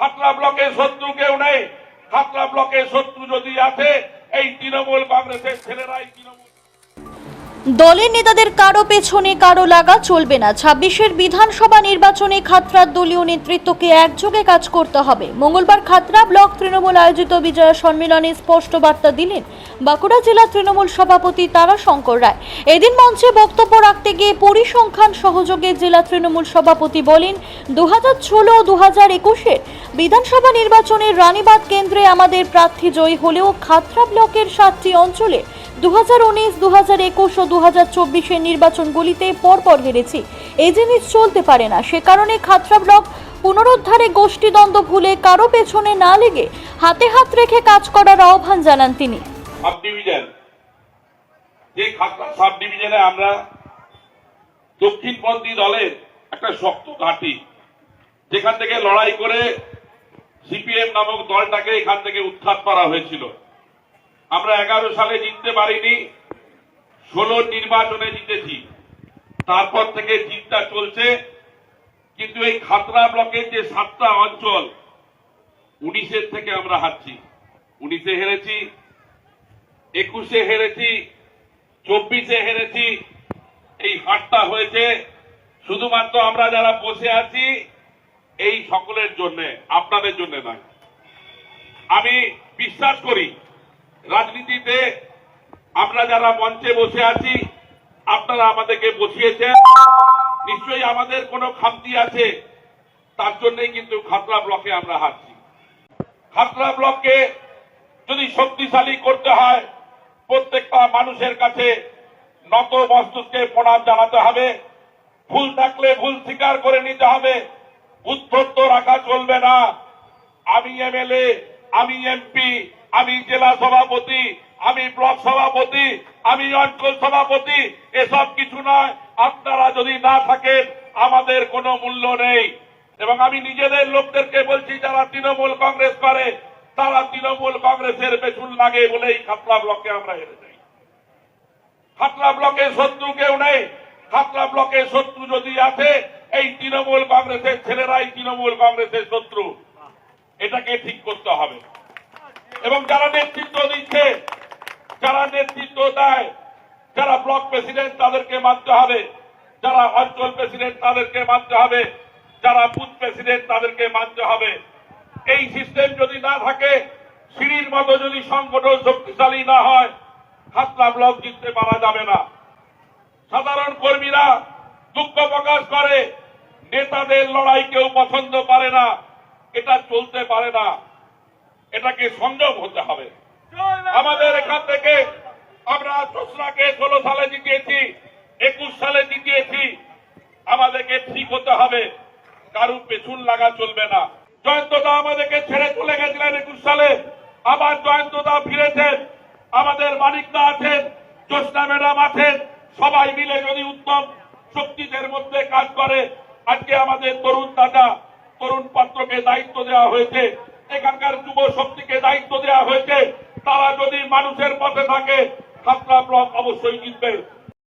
খাতড়া ব্লকে শত্রু কেউ নেই। খাতলা ব্লকে শত্রু যদি আছে এই তৃণমূল কংগ্রেসের ছেলেরাই তৃণমূল। দলের নেতাদের কারও পেছনে, কারও লাগা চলবে না। ছাব্বিশের বিধানসভা নির্বাচনে খাতড়ার দলীয় নেতৃত্বকে একযোগে কাজ করতে হবে। মঙ্গলবার খাতড়া ব্লক তৃণমূল আয়োজিত বিজয়া সম্মেলনে স্পষ্ট বার্তা দিলেন বাঁকুড়া জেলা তৃণমূল সভাপতি তারা শঙ্কর রায়। এদিন মঞ্চে বক্তব্য রাখতে গিয়ে পরিসংখ্যান সহযোগে জেলা তৃণমূল সভাপতি বলেন দু হাজার ষোলো দু হাজার একুশের বিধানসভা নির্বাচনের রানীবাদ কেন্দ্রে আমাদের প্রার্থী জয়ী হলেও খাতড়া ব্লকের সাতটি অঞ্চলে দু হাজার উনিশ দু হাজার একুশ ও দু হাজার চব্বিশের নির্বাচনগুলিতে পরপর হেরেছি। এই জিনিস চলতে পারে না। সে কারণে খাতড়া ব্লক পুনরুদ্ধারে গোষ্ঠীদ্বন্দ্ব ভুলে কারও পেছনে না লেগে হাতে হাত রেখে কাজ করার আহ্বান জানান তিনি। সাব ডিভিশন সাব ডিভিশনে আমরা দক্ষিণপন্থী দলের একটা শক্ত ঘাঁটি, যেখান থেকে লড়াই করে সিপিএম নামক দলটাকে এখান থেকে উৎখাত করা হয়েছিল। আমরা এগারো সালে জিততে পারিনি। ষোলো নির্বাচনে জিতেছি। তারপর থেকে জিতটা চলছে। কিন্তু এই খাতরা ব্লকের যে সাতটা অঞ্চল উনিশের থেকে আমরা হারছি। উনিশে হেরেছি, একুশে হেরেছি, চব্বিশে হেরেছি। এই হাটটা হয়েছে। শুধুমাত্র আমরা যারা বসে আছি, এই সকলের জন্য, আপনাদের জন্য নয়। আমি বিশ্বাস করি, রাজনীতিতে আমরা যারা মঞ্চে বসে আছি, আপনারা আমাদেরকে বসিয়েছেন। নিশ্চয়ই আমাদের কোনো খামতি আছে, তার জন্যই কিন্তু খাতড়া ব্লকে আমরা হারছি খাতড়া ব্লককে যদি শক্তিশালী করতে হয়, প্রত্যেকটা মানুষের কাছে নত মস্তকে প্রণাম জানাতে হবে। ভুল থাকলে ভুল স্বীকার করে নিতে হবে। উদ্ধত্ত রাখা চলবে না। আমি এমএলএ, আমি এমপি আমি জেলা সভাপতি, আমি ব্লক সভাপতি, আমি অঞ্চল সভাপতি, এসব কিছু নয়। আপনারা যদি না থাকেন, আমাদের কোনো মূল্য নেই। এবং আমি নিজেদের লোকদেরকে বলছি, যারা তৃণমূল কংগ্রেস করে, তারা তৃণমূল কংগ্রেসের পেছন লাগে বলেই খাতলা ব্লকে আমরা হেরে যাই। খাতলা ব্লকে শত্রু কেউ নেই। খাতলা ব্লকে শত্রু যদি আছে, এই তৃণমূল কংগ্রেসের ছেলেরাই তৃণমূল কংগ্রেসের শত্রু। এটাকে ঠিক করতে হবে। এবং যারা নেতৃত্ব দিচ্ছে, যারা নেতৃত্ব দেয়, যারা ব্লক প্রেসিডেন্ট তাদেরকে মানতে হবে, যারা অঞ্চল প্রেসিডেন্ট তাদেরকে মানতে হবে, যারা বুথ প্রেসিডেন্ট তাদেরকে মানতে হবে। এই সিস্টেম যদি না থাকে, সিঁড়ির মতো যদি সংগঠন শক্তিশালী না হয় খাতলা ব্লক জিততে পারা যাবে না। সাধারণ কর্মীরা দুঃখ প্রকাশ করে, নেতাদের লড়াই কেউ পছন্দ করে না, এটা চলতে পারে না। এটাকে সংযম হতে হবে। আমাদের এখান থেকে আমরা চোসরাকে ষোলো সালে জিতিয়েছি একুশ সালে জিতিয়েছি। আমাদেরকে ঠিক হতে হবে। কারু পেছন লাগা চলবে না। জয়ন্তদা আমাদেরকে ছেড়ে চলে গেছিলেন একুশ সালে। আবার জয়ন্তদা ফিরেছেন। আমাদের মানিকদা আছেন জ্যোৎস্না ম্যাডাম আছেন। সবাই মিলে যদি উত্তম শক্তিদের মধ্যে কাজ করে আজকে আমাদের তরুণ দাদা তরুণ পাত্রকে দায়িত্ব দেওয়া হয়েছে। এখানকার যুব শক্তিকে দায়িত্ব দেওয়া হয়েছে, তারা যদি মানুষের পথে থাকে খাতরা ব্লক অবশ্যই জিতবে।